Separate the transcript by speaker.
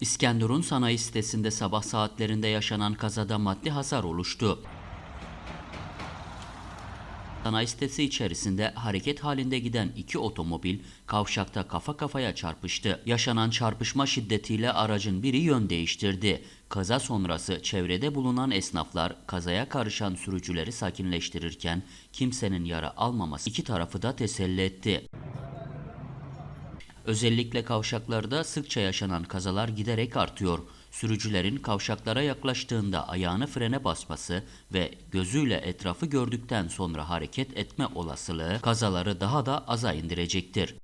Speaker 1: İskenderun sanayi sitesinde sabah saatlerinde yaşanan kazada maddi hasar oluştu. Sanayi sitesi içerisinde hareket halinde giden iki otomobil kavşakta kafa kafaya çarpıştı. Yaşanan çarpışma şiddetiyle aracın biri yön değiştirdi. Kaza sonrası çevrede bulunan esnaflar kazaya karışan sürücüleri sakinleştirirken kimsenin yara almaması iki tarafı da teselli etti. Özellikle kavşaklarda sıkça yaşanan kazalar giderek artıyor. Sürücülerin kavşaklara yaklaştığında ayağını frene basması ve gözüyle etrafı gördükten sonra hareket etme olasılığı kazaları daha da aza indirecektir.